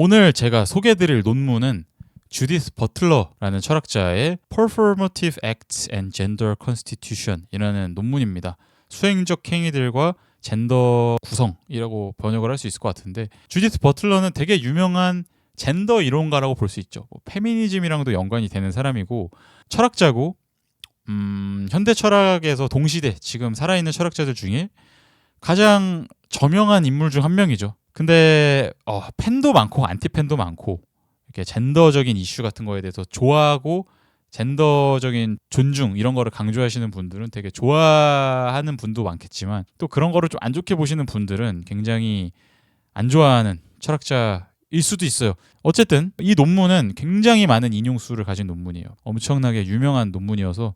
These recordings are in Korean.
오늘 제가 소개해드릴 논문은 주디스 버틀러라는 철학자의 Performative Acts and Gender Constitution이라는 논문입니다. 수행적 행위들과 젠더 구성이라고 번역을 할 수 있을 것 같은데 주디스 버틀러는 되게 유명한 젠더 이론가라고 볼 수 있죠. 뭐 페미니즘이랑도 연관이 되는 사람이고 철학자고 음, 현대 철학에서 동시대 지금 살아있는 철학자들 중에 가장 저명한 인물 중 한 명이죠. 근데 어, 팬도 많고 안티 팬도 많고 이렇게 젠더적인 이슈 같은 거에 대해서 좋아하고 젠더적인 존중 이런 거를 강조하시는 분들은 되게 좋아하는 분도 많겠지만 또 그런 거를 좀 안 좋게 보시는 분들은 굉장히 안 좋아하는 철학자일 수도 있어요. 어쨌든 이 논문은 굉장히 많은 인용 수를 가진 논문이에요. 엄청나게 유명한 논문이어서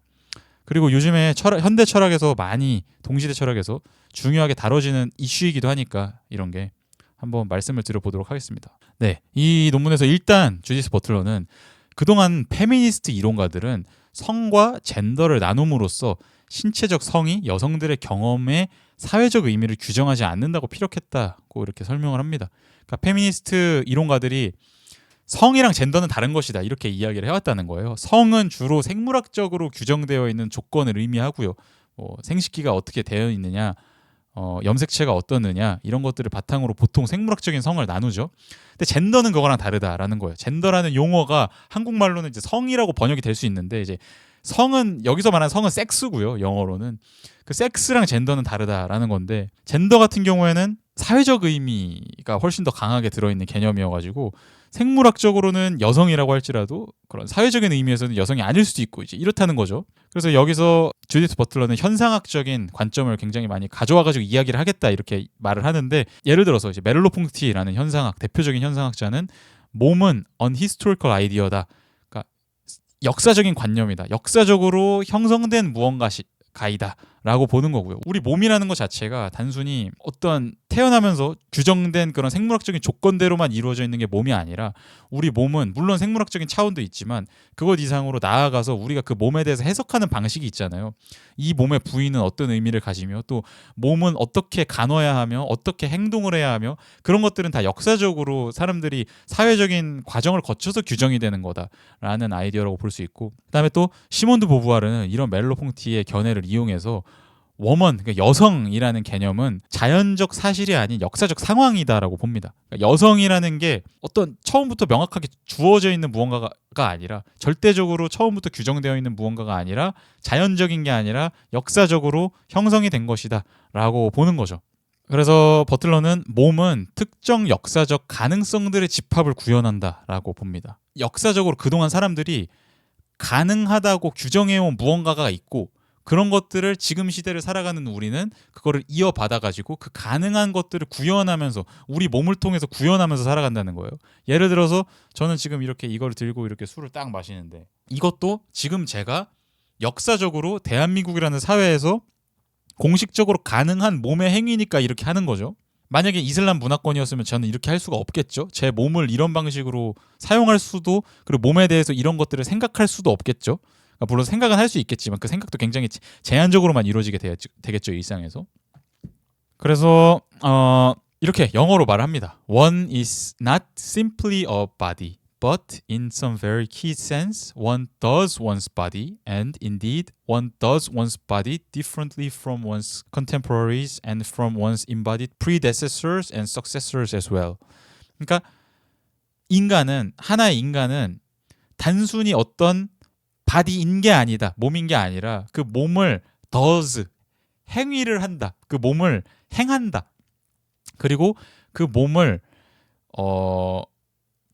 그리고 요즘에 철학, 현대 철학에서 많이 동시대 철학에서 중요하게 다뤄지는 이슈이기도 하니까 이런 게 한번 말씀을 드려보도록 하겠습니다. 네, 이 논문에서 일단 주디스 버틀러는 그동안 페미니스트 이론가들은 성과 젠더를 나눔으로써 신체적 성이 여성들의 경험에 사회적 의미를 규정하지 않는다고 피력했다고 이렇게 설명을 합니다. 그러니까 페미니스트 이론가들이 성이랑 젠더는 다른 것이다 이렇게 이야기를 해왔다는 거예요. 성은 주로 생물학적으로 규정되어 있는 조건을 의미하고요. 뭐 생식기가 어떻게 되어 있느냐, 어, 염색체가 어떻느냐 이런 것들을 바탕으로 보통 생물학적인 성을 나누죠. 근데 젠더는 그거랑 다르다라는 거예요. 젠더라는 용어가 한국말로는 이제 성이라고 번역이 될 수 있는데 이제 성은 여기서 말하는 성은 섹스고요. 영어로는 그 섹스랑 젠더는 다르다라는 건데 젠더 같은 경우에는 사회적 의미가 훨씬 더 강하게 들어있는 개념이어가지고 생물학적으로는 여성이라고 할지라도 그런 사회적인 의미에서는 여성이 아닐 수도 있고 이제 이렇다는 거죠. 그래서 여기서 주디스 버틀러는 현상학적인 관점을 굉장히 많이 가져와가지고 이야기를 하겠다 이렇게 말을 하는데 예를 들어서 이제 메를로 퐁티라는 현상학 대표적인 현상학자는 몸은 unhistorical idea다. 그러니까 역사적인 관념이다. 역사적으로 형성된 무언가시 가이다 라고 보는 거고요. 우리 몸이라는 것 자체가 단순히 어떤 태어나면서 규정된 그런 생물학적인 조건대로만 이루어져 있는 게 몸이 아니라 우리 몸은 물론 생물학적인 차원도 있지만 그것 이상으로 나아가서 우리가 그 몸에 대해서 해석하는 방식이 있잖아요. 이 몸의 부위는 어떤 의미를 가지며 또 몸은 어떻게 가눠야 하며 어떻게 행동을 해야 하며 그런 것들은 다 역사적으로 사람들이 사회적인 과정을 거쳐서 규정이 되는 거다라는 아이디어라고 볼 수 있고 그다음에 또 시몬드 보부아르는 이런 멜로퐁티의 견해를 이용해서 워먼 그러니까 여성이라는 개념은 자연적 사실이 아닌 역사적 상황이다라고 봅니다. 그러니까 여성이라는 게 어떤 처음부터 명확하게 주어져 있는 무언가가 아니라 절대적으로 처음부터 규정되어 있는 무언가가 아니라 자연적인 게 아니라 역사적으로 형성이 된 것이다라고 보는 거죠. 그래서 버틀러는 몸은 특정 역사적 가능성들의 집합을 구현한다라고 봅니다. 역사적으로 그동안 사람들이 가능하다고 규정해온 무언가가 있고 그런 것들을 지금 시대를 살아가는 우리는 그거를 이어받아 가지고 그 가능한 것들을 구현하면서 우리 몸을 통해서 구현하면서 살아간다는 거예요. 예를 들어서 저는 지금 이렇게 이걸 들고 이렇게 술을 딱 마시는데 이것도 지금 제가 역사적으로 대한민국이라는 사회에서 공식적으로 가능한 몸의 행위니까 이렇게 하는 거죠. 만약에 이슬람 문화권이었으면 저는 이렇게 할 수가 없겠죠. 제 몸을 이런 방식으로 사용할 수도 그리고 몸에 대해서 이런 것들을 생각할 수도 없겠죠. 그러니까 물론 생각은 할 수 있겠지만 그 생각도 굉장히 제한적으로만 이루어지게 되겠죠 일상에서. 그래서 어, 이렇게 영어로 말합니다. One is not simply a body, but in some very key sense, one does one's body, and indeed, one does one's body differently from one's contemporaries and from one's embodied predecessors and successors as well. 그러니까 인간은 하나의 인간은 단순히 어떤 바디인 게 아니다. 몸인 게 아니라 그 몸을 does 행위를 한다. 그 몸을 행한다. 그리고 그 몸을 어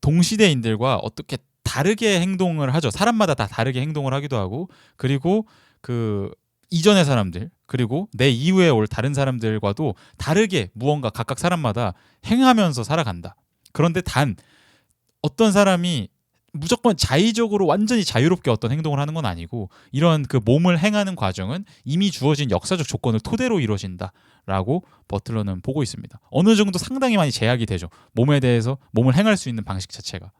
동시대인들과 어떻게 다르게 행동을 하죠. 사람마다 다 다르게 행동을 하기도 하고 그리고 그 이전의 사람들 그리고 내 이후에 올 다른 사람들과도 다르게 무언가 각각 사람마다 행하면서 살아간다. 그런데 단 어떤 사람이 무조건 자의적으로 완전히 자유롭게 어떤 행동을 하는 건 아니고 이런 그 몸을 행하는 과정은 이미 주어진 역사적 조건을 토대로 이루어진다라고 버틀러는 보고 있습니다. 어느 정도 상당히 많이 제약이 되죠. 몸에 대해서 몸을 행할 수 있는 방식 자체가.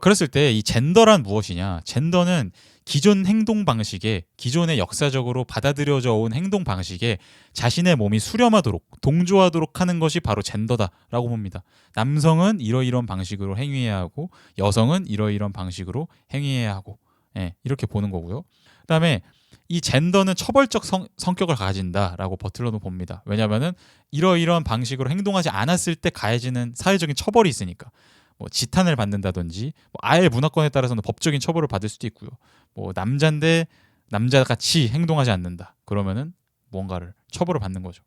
그랬을 때 이 젠더란 무엇이냐? 젠더는 기존 행동 방식에 기존의 역사적으로 받아들여져 온 행동 방식에 자신의 몸이 수렴하도록 동조하도록 하는 것이 바로 젠더다라고 봅니다. 남성은 이러이런 방식으로 행위해야 하고 여성은 이러이런 방식으로 행위해야 하고 예, 이렇게 보는 거고요. 그다음에 이 젠더는 처벌적 성, 성격을 가진다라고 버틀러는 봅니다. 왜냐하면은 이러이러한 방식으로 행동하지 않았을 때 가해지는 사회적인 처벌이 있으니까 뭐 지탄을 받는다든지 뭐 아예 문화권에 따라서는 법적인 처벌을 받을 수도 있고요. 뭐 남자인데 남자 같이 행동하지 않는다. 그러면은 뭔가를 처벌을 받는 거죠.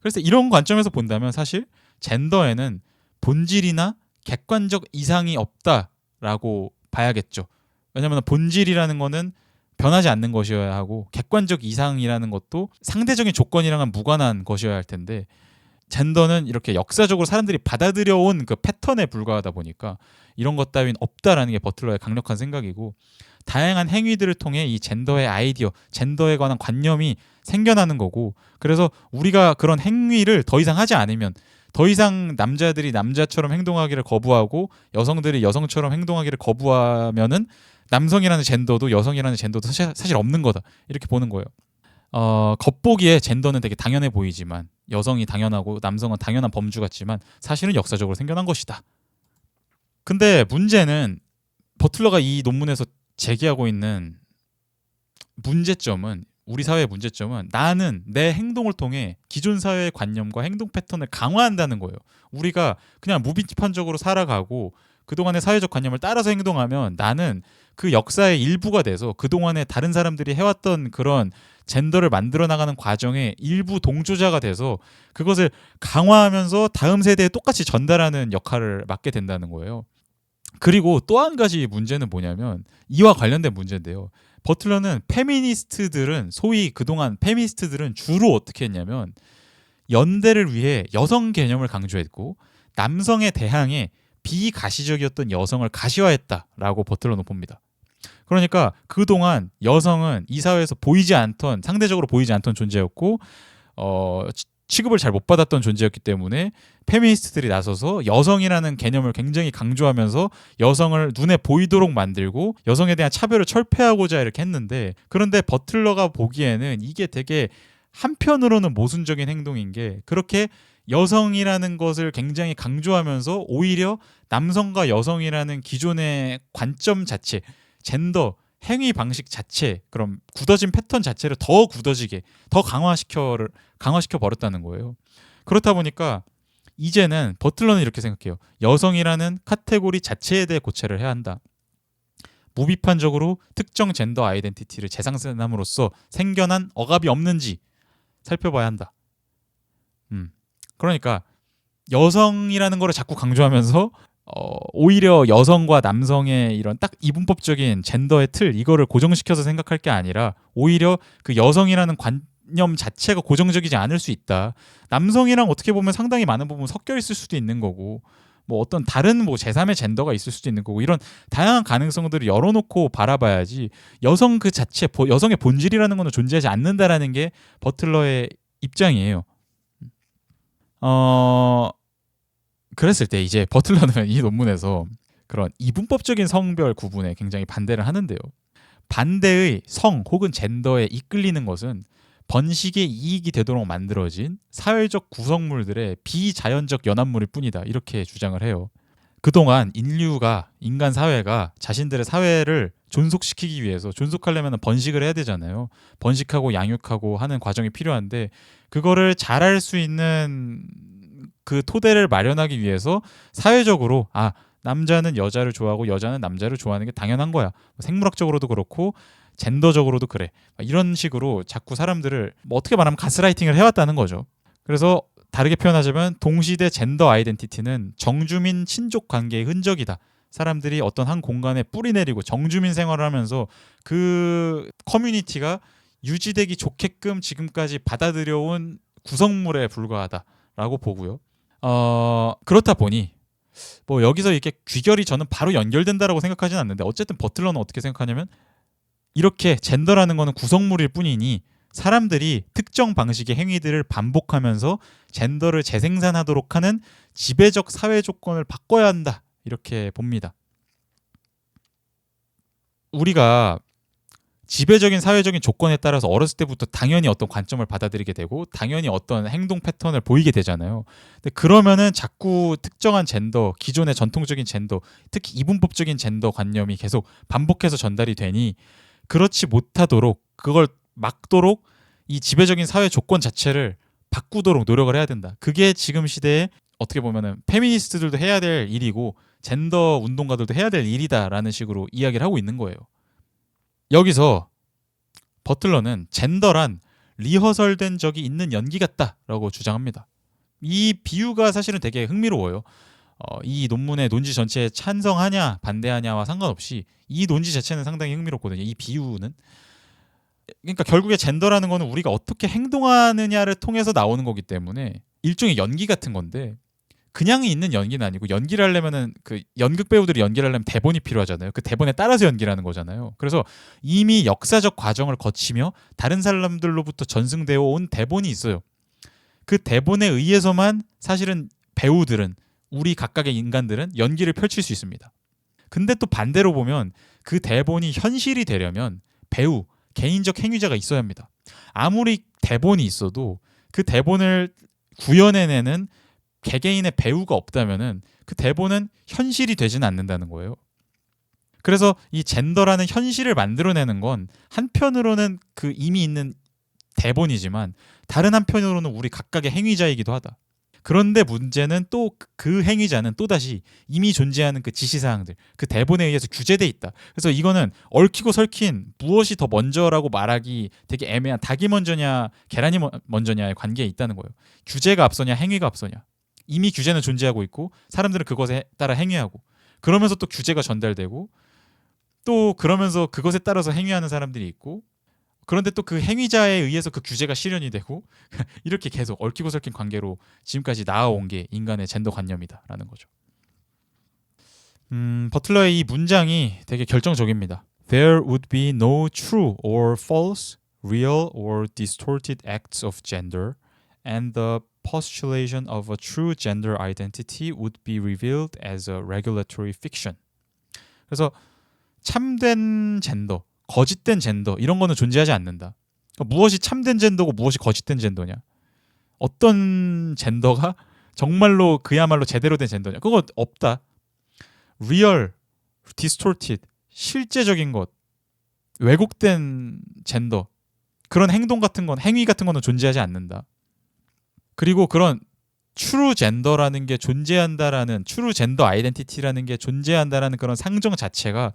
그래서 이런 관점에서 본다면 사실 젠더에는 본질이나 객관적 이상이 없다라고 봐야겠죠. 왜냐하면 본질이라는 거는 변하지 않는 것이어야 하고 객관적 이상이라는 것도 상대적인 조건이랑은 무관한 것이어야 할 텐데 젠더는 이렇게 역사적으로 사람들이 받아들여온 그 패턴에 불과하다 보니까 이런 것 따윈 없다라는 게 버틀러의 강력한 생각이고 다양한 행위들을 통해 이 젠더의 아이디어, 젠더에 관한 관념이 생겨나는 거고 그래서 우리가 그런 행위를 더 이상 하지 않으면 더 이상 남자들이 남자처럼 행동하기를 거부하고 여성들이 여성처럼 행동하기를 거부하면은 남성이라는 젠더도 여성이라는 젠더도 사실, 없는 거다 이렇게 보는 거예요. 어, 겉보기에 젠더는 되게 당연해 보이지만 여성이 당연하고 남성은 당연한 범주 같지만 사실은 역사적으로 생겨난 것이다. 근데 문제는 버틀러가 이 논문에서 제기하고 있는 문제점은 우리 사회의 문제점은 나는 내 행동을 통해 기존 사회의 관념과 행동 패턴을 강화한다는 거예요. 우리가 그냥 무비판적으로 살아가고 그동안의 사회적 관념을 따라서 행동하면 나는 그 역사의 일부가 돼서 그동안에 다른 사람들이 해왔던 그런 젠더를 만들어 나가는 과정에 일부 동조자가 돼서 그것을 강화하면서 다음 세대에 똑같이 전달하는 역할을 맡게 된다는 거예요. 그리고 또 한 가지 문제는 뭐냐면 이와 관련된 문제인데요. 버틀러는 페미니스트들은 소위 그동안 페미니스트들은 주로 어떻게 했냐면 연대를 위해 여성 개념을 강조했고 남성의 대항에 비가시적이었던 여성을 가시화했다라고 버틀러는 봅니다. 그러니까 그동안 여성은 이 사회에서 보이지 않던 상대적으로 보이지 않던 존재였고 어 취급을 잘 못 받았던 존재였기 때문에 페미니스트들이 나서서 여성이라는 개념을 굉장히 강조하면서 여성을 눈에 보이도록 만들고 여성에 대한 차별을 철폐하고자 이렇게 했는데 그런데 버틀러가 보기에는 이게 되게 한편으로는 모순적인 행동인 게 그렇게 여성이라는 것을 굉장히 강조하면서 오히려 남성과 여성이라는 기존의 관점 자체, 젠더, 행위 방식 자체, 그럼 굳어진 패턴 자체를 더 굳어지게, 더 강화시켜를 강화시켜 버렸다는 거예요. 그렇다 보니까 이제는 버틀러는 이렇게 생각해요. 여성이라는 카테고리 자체에 대해 고찰을 해야 한다. 무비판적으로 특정 젠더 아이덴티티를 재상생함으로써 생겨난 억압이 없는지 살펴봐야 한다. 음. 그러니까 여성이라는 거를 자꾸 강조하면서 어, 오히려 여성과 남성의 이런 딱 이분법적인 젠더의 틀 이거를 고정시켜서 생각할 게 아니라 오히려 그 여성이라는 관념 자체가 고정적이지 않을 수 있다. 남성이랑 어떻게 보면 상당히 많은 부분 섞여 있을 수도 있는 거고 뭐 어떤 다른 뭐 제3의 젠더가 있을 수도 있는 거고 이런 다양한 가능성들을 열어놓고 바라봐야지 여성 그 자체 여성의 본질이라는 거는 존재하지 않는다라는 게 버틀러의 입장이에요. 어 그랬을 때 이제 버틀러는 이 논문에서 그런 이분법적인 성별 구분에 굉장히 반대를 하는데요. 반대의 성 혹은 젠더에 이끌리는 것은 번식의 이익이 되도록 만들어진 사회적 구성물들의 비자연적 연합물일 뿐이다. 이렇게 주장을 해요. 그동안 인류가 인간 사회가 자신들의 사회를 존속시키기 위해서 존속하려면 번식을 해야 되잖아요. 번식하고 양육하고 하는 과정이 필요한데 그거를 잘할 수 있는 그 토대를 마련하기 위해서 사회적으로 아 남자는 여자를 좋아하고 여자는 남자를 좋아하는 게 당연한 거야. 생물학적으로도 그렇고 젠더적으로도 그래. 이런 식으로 자꾸 사람들을 뭐 어떻게 말하면 가스라이팅을 해왔다는 거죠. 그래서 다르게 표현하자면 동시대 젠더 아이덴티티는 정주민 친족 관계의 흔적이다. 사람들이 어떤 한 공간에 뿌리 내리고 정주민 생활을 하면서 그 커뮤니티가 유지되기 좋게끔 지금까지 받아들여온 구성물에 불과하다라고 보고요. 어, 그렇다 보니 뭐 여기서 이렇게 귀결이 저는 바로 연결된다라고 생각하지는 않는데 어쨌든 버틀러는 어떻게 생각하냐면 이렇게 젠더라는 거는 구성물일 뿐이니 사람들이 특정 방식의 행위들을 반복하면서 젠더를 재생산하도록 하는 지배적 사회 조건을 바꿔야 한다. 이렇게 봅니다. 우리가 지배적인 사회적인 조건에 따라서 어렸을 때부터 당연히 어떤 관점을 받아들이게 되고 당연히 어떤 행동 패턴을 보이게 되잖아요. 근데 그러면은 자꾸 특정한 젠더, 기존의 전통적인 젠더, 특히 이분법적인 젠더 관념이 계속 반복해서 전달이 되니 그렇지 못하도록 그걸 막도록 이 지배적인 사회 조건 자체를 바꾸도록 노력을 해야 된다. 그게 지금 시대에 어떻게 보면은 페미니스트들도 해야 될 일이고 젠더 운동가들도 해야 될 일이다라는 식으로 이야기를 하고 있는 거예요. 여기서 버틀러는 젠더란 리허설된 적이 있는 연기 같다라고 주장합니다. 이 비유가 사실은 되게 흥미로워요. 어, 이 논문의 논지 전체에 찬성하냐 반대하냐와 상관없이 이 논지 자체는 상당히 흥미롭거든요. 이 비유는 그러니까 결국에 젠더라는 거는 우리가 어떻게 행동하느냐를 통해서 나오는 거기 때문에 일종의 연기 같은 건데 그냥 있는 연기는 아니고 연기를 하려면은 그 연극 배우들이 연기를 하려면 대본이 필요하잖아요. 그 대본에 따라서 연기라는 거잖아요. 그래서 이미 역사적 과정을 거치며 다른 사람들로부터 전승되어 온 대본이 있어요. 그 대본에 의해서만 사실은 배우들은 우리 각각의 인간들은 연기를 펼칠 수 있습니다. 근데 또 반대로 보면 그 대본이 현실이 되려면 배우, 개인적 행위자가 있어야 합니다. 아무리 대본이 있어도 그 대본을 구현해내는 개개인의 배우가 없다면은 그 대본은 현실이 되지는 않는다는 거예요. 그래서 이 젠더라는 현실을 만들어내는 건 한편으로는 그 이미 있는 대본이지만 다른 한편으로는 우리 각각의 행위자이기도 하다. 그런데 문제는 또 그 행위자는 또다시 이미 존재하는 그 지시사항들, 그 대본에 의해서 규제돼 있다. 그래서 이거는 얽히고 설킨 무엇이 더 먼저라고 말하기 되게 애매한 닭이 먼저냐 계란이 먼저냐의 관계에 있다는 거예요. 규제가 앞서냐 행위가 앞서냐. 이미 규제는 존재하고 있고 사람들은 그것에 따라 행위하고 그러면서 또 규제가 전달되고 또 그러면서 그것에 따라서 행위하는 사람들이 있고 그런데 또 그 행위자에 의해서 그 규제가 실현이 되고 이렇게 계속 얽히고 설킨 관계로 지금까지 나아온 게 인간의 젠더 관념이다라는 거죠. 음, 버틀러의 이 문장이 되게 결정적입니다. There would be no true or false, real or distorted acts of gender, and the postulation of a true gender identity would be revealed as a regulatory fiction. 그래서 참된 젠더, 거짓된 젠더 이런 거는 존재하지 않는다. 그러니까 무엇이 참된 젠더고 무엇이 거짓된 젠더냐? 어떤 젠더가 정말로 그야말로 제대로 된 젠더냐? 그거 없다. 리얼, 디스토티드, 실제적인 것, 왜곡된 젠더 그런 행동 같은 건 행위 같은 거는 존재하지 않는다. 그리고 그런 추루 젠더라는 게 존재한다라는 추루 젠더 아이덴티티라는 게 존재한다라는 그런 상정 자체가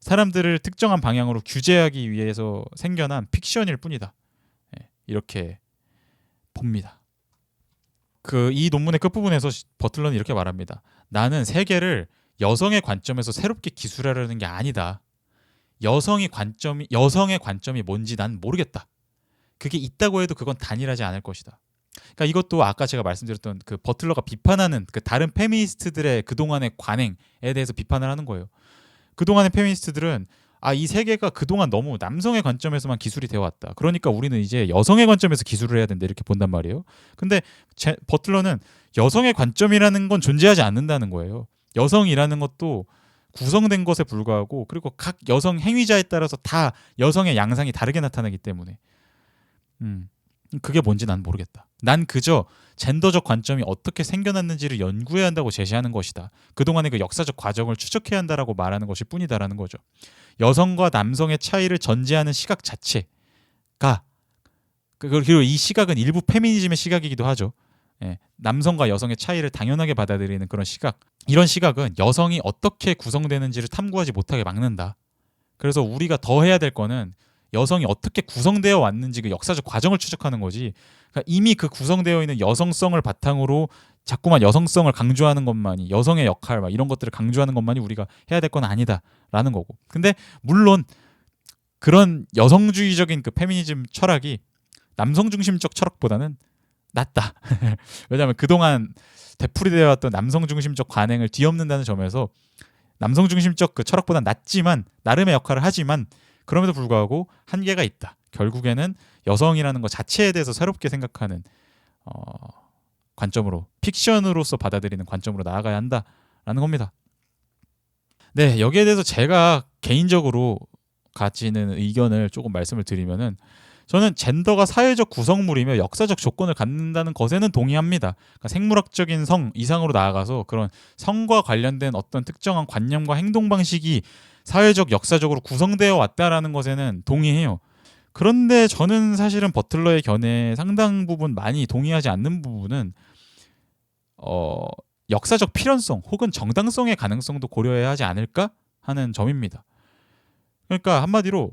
사람들을 특정한 방향으로 규제하기 위해서 생겨난 픽션일 뿐이다. 예, 이렇게 봅니다. 그 이 논문의 끝부분에서 버틀러는 이렇게 말합니다. 나는 세계를 여성의 관점에서 새롭게 기술하려는 게 아니다. 여성이 관점이 여성의 관점이 뭔지 난 모르겠다. 그게 있다고 해도 그건 단일하지 않을 것이다. 그러니까 이것도 아까 제가 말씀드렸던 그 버틀러가 비판하는 그 다른 페미니스트들의 그동안의 관행에 대해서 비판을 하는 거예요. 그동안의 페미니스트들은 아, 이 세계가 그동안 너무 남성의 관점에서만 기술이 되어 왔다. 그러니까 우리는 이제 여성의 관점에서 기술을 해야 된다. 이렇게 본단 말이에요. 근데 제, 버틀러는 여성의 관점이라는 건 존재하지 않는다는 거예요. 여성이라는 것도 구성된 것에 불과하고 그리고 각 여성 행위자에 따라서 다 여성의 양상이 다르게 나타나기 때문에 음. 그게 뭔지 난 모르겠다. 난 그저 젠더적 관점이 어떻게 생겨났는지를 연구해야 한다고 제시하는 것이다. 그동안의 그 역사적 과정을 추적해야 한다라고 말하는 것일 뿐이다라는 거죠. 여성과 남성의 차이를 전제하는 시각 자체가 그, 그리고 이 시각은 일부 페미니즘의 시각이기도 하죠. 예, 남성과 여성의 차이를 당연하게 받아들이는 그런 시각. 이런 시각은 여성이 어떻게 구성되는지를 탐구하지 못하게 막는다. 그래서 우리가 더 해야 될 거는 여성이 어떻게 구성되어 왔는지 그 역사적 과정을 추적하는 거지. 그러니까 이미 그 구성되어 있는 여성성을 바탕으로 자꾸만 여성성을 강조하는 것만이 여성의 역할 막 이런 것들을 강조하는 것만이 우리가 해야 될 건 아니다라는 거고. 근데 물론 그런 여성주의적인 그 페미니즘 철학이 남성 중심적 철학보다는 낫다. 왜냐하면 그동안 되풀이되어 왔던 남성 중심적 관행을 뒤엎는다는 점에서 남성 중심적 그 철학보다 낫지만 나름의 역할을 하지만 그럼에도 불구하고 한계가 있다. 결국에는 여성이라는 것 자체에 대해서 새롭게 생각하는 어, 관점으로 픽션으로서 받아들이는 관점으로 나아가야 한다라는 겁니다. 네, 여기에 대해서 제가 개인적으로 가지는 의견을 조금 말씀을 드리면은 저는 젠더가 사회적 구성물이며 역사적 조건을 갖는다는 것에는 동의합니다. 그러니까 생물학적인 성 이상으로 나아가서 그런 성과 관련된 어떤 특정한 관념과 행동 방식이 사회적 역사적으로 구성되어 왔다라는 것에는 동의해요. 그런데 저는 사실은 버틀러의 견해에 상당 부분 많이 동의하지 않는 부분은 어, 역사적 필연성 혹은 정당성의 가능성도 고려해야 하지 않을까 하는 점입니다. 그러니까 한마디로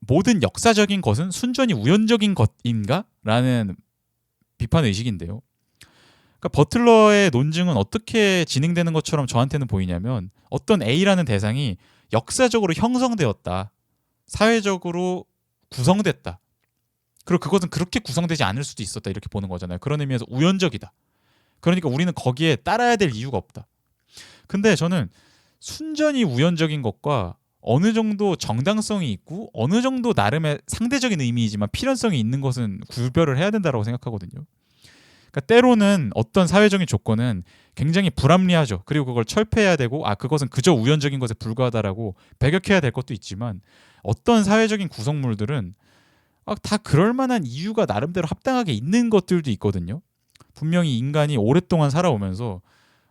모든 역사적인 것은 순전히 우연적인 것인가라는 비판 의식인데요. 그러니까 버틀러의 논증은 어떻게 진행되는 것처럼 저한테는 보이냐면 어떤 A라는 대상이 역사적으로 형성되었다. 사회적으로 구성됐다. 그리고 그것은 그렇게 구성되지 않을 수도 있었다. 이렇게 보는 거잖아요. 그런 의미에서 우연적이다. 그러니까 우리는 거기에 따라야 될 이유가 없다. 근데 저는 순전히 우연적인 것과 어느 정도 정당성이 있고 어느 정도 나름의 상대적인 의미이지만 필연성이 있는 것은 구별을 해야 된다고 생각하거든요. 그러니까 때로는 어떤 사회적인 조건은 굉장히 불합리하죠. 그리고 그걸 철폐해야 되고 아 그것은 그저 우연적인 것에 불과하다라고 배격해야 될 것도 있지만 어떤 사회적인 구성물들은 아, 다 그럴 만한 이유가 나름대로 합당하게 있는 것들도 있거든요. 분명히 인간이 오랫동안 살아오면서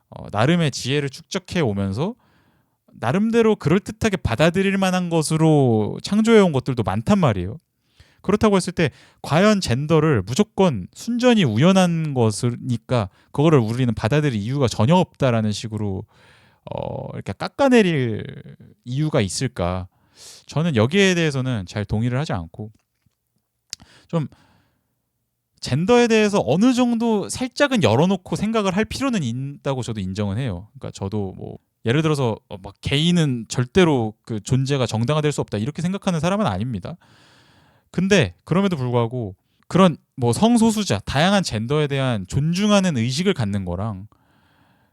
어, 나름의 지혜를 축적해 오면서 나름대로 그럴듯하게 받아들일 만한 것으로 창조해 온 것들도 많단 말이에요. 그렇다고 했을 때 과연 젠더를 무조건 순전히 우연한 것이니까 그거를 우리는 받아들일 이유가 전혀 없다라는 식으로 어 이렇게 깎아내릴 이유가 있을까? 저는 여기에 대해서는 잘 동의를 하지 않고 좀 젠더에 대해서 어느 정도 살짝은 열어놓고 생각을 할 필요는 있다고 저도 인정은 해요. 그러니까 저도 뭐 예를 들어서 어, 막 개인은 절대로 그 존재가 정당화될 수 없다 이렇게 생각하는 사람은 아닙니다. 근데 그럼에도 불구하고 그런 뭐 성소수자 다양한 젠더에 대한 존중하는 의식을 갖는 거랑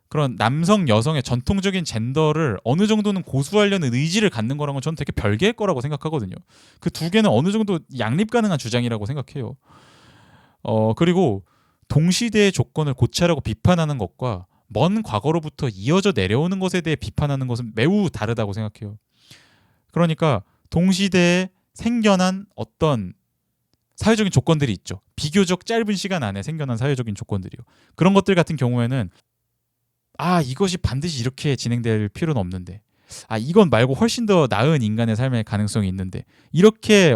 그런 남성 여성의 전통적인 젠더를 어느 정도는 고수하려는 의지를 갖는 거랑은 저는 되게 별개의 거라고 생각하거든요. 그 두 개는 어느 정도 양립 가능한 주장이라고 생각해요. 어 그리고 동시대의 조건을 고찰하고 비판하는 것과 먼 과거로부터 이어져 내려오는 것에 대해 비판하는 것은 매우 다르다고 생각해요. 그러니까 동시대에 생겨난 어떤 사회적인 조건들이 있죠. 비교적 짧은 시간 안에 생겨난 사회적인 조건들이요. 그런 것들 같은 경우에는 아 이것이 반드시 이렇게 진행될 필요는 없는데 아 이건 말고 훨씬 더 나은 인간의 삶의 가능성이 있는데 이렇게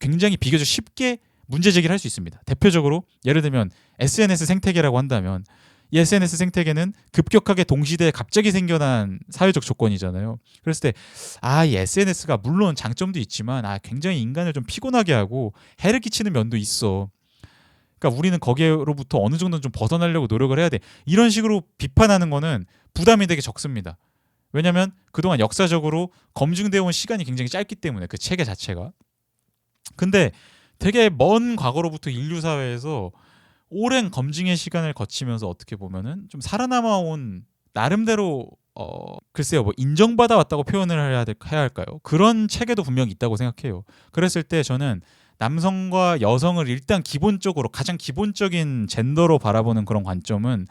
굉장히 비교적 쉽게 문제 제기를 할 수 있습니다. 대표적으로 예를 들면 SNS 생태계라고 한다면 이 SNS 생태계는 급격하게 동시대에 갑자기 생겨난 사회적 조건이잖아요. 그랬을 때, 아, 이 SNS가 물론 장점도 있지만, 아, 굉장히 인간을 좀 피곤하게 하고 해를 끼치는 면도 있어. 그러니까 우리는 거기로부터 어느 정도는 좀 벗어나려고 노력을 해야 돼. 이런 식으로 비판하는 거는 부담이 되게 적습니다. 왜냐하면 그동안 역사적으로 검증되어 온 시간이 굉장히 짧기 때문에 그 체계 자체가. 근데 되게 먼 과거로부터 인류 사회에서 오랜 검증의 시간을 거치면서 어떻게 보면은 좀 살아남아 온 나름대로 어 글쎄요 뭐 인정받아 왔다고 표현을 해야, 될, 해야 할까요? 그런 체계도 분명히 있다고 생각해요. 그랬을 때 저는 남성과 여성을 일단 기본적으로 가장 기본적인 젠더로 바라보는 그런 관점은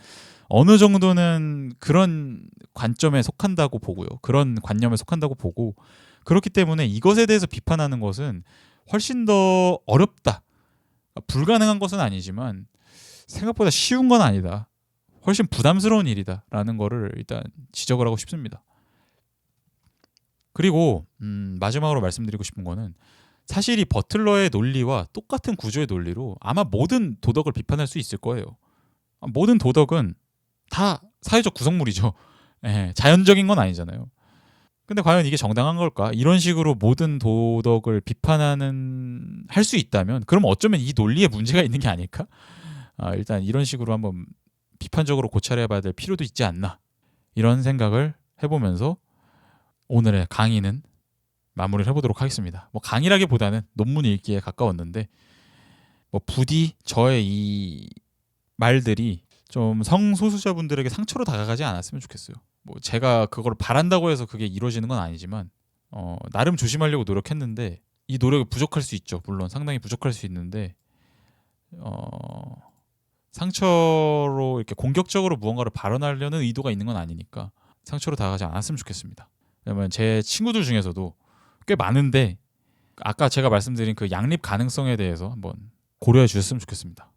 어느 정도는 그런 관점에 속한다고 보고요. 그런 관념에 속한다고 보고 그렇기 때문에 이것에 대해서 비판하는 것은 훨씬 더 어렵다. 불가능한 것은 아니지만 생각보다 쉬운 건 아니다. 훨씬 부담스러운 일이다라는 거를 일단 지적을 하고 싶습니다. 그리고 음, 마지막으로 말씀드리고 싶은 거는 사실 이 버틀러의 논리와 똑같은 구조의 논리로 아마 모든 도덕을 비판할 수 있을 거예요. 모든 도덕은 다 사회적 구성물이죠. 예, 자연적인 건 아니잖아요. 근데 과연 이게 정당한 걸까? 이런 식으로 모든 도덕을 비판하는 할 수 있다면 그럼 어쩌면 이 논리에 문제가 있는 게 아닐까? 아, 일단 이런 식으로 한번 비판적으로 고찰해봐야 될 필요도 있지 않나 이런 생각을 해보면서 오늘의 강의는 마무리를 해보도록 하겠습니다. 뭐 강의라기보다는 논문 읽기에 가까웠는데 뭐 부디 저의 이 말들이 좀 성소수자분들에게 상처로 다가가지 않았으면 좋겠어요. 뭐 제가 그걸 바란다고 해서 그게 이루어지는 건 아니지만 어, 나름 조심하려고 노력했는데 이 노력이 부족할 수 있죠. 물론 상당히 부족할 수 있는데 어, 상처로 이렇게 공격적으로 무언가를 발언하려는 의도가 있는 건 아니니까 상처로 다가가지 않았으면 좋겠습니다. 왜냐면 제 친구들 중에서도 꽤 많은데 아까 제가 말씀드린 그 양립 가능성에 대해서 한번 고려해 주셨으면 좋겠습니다.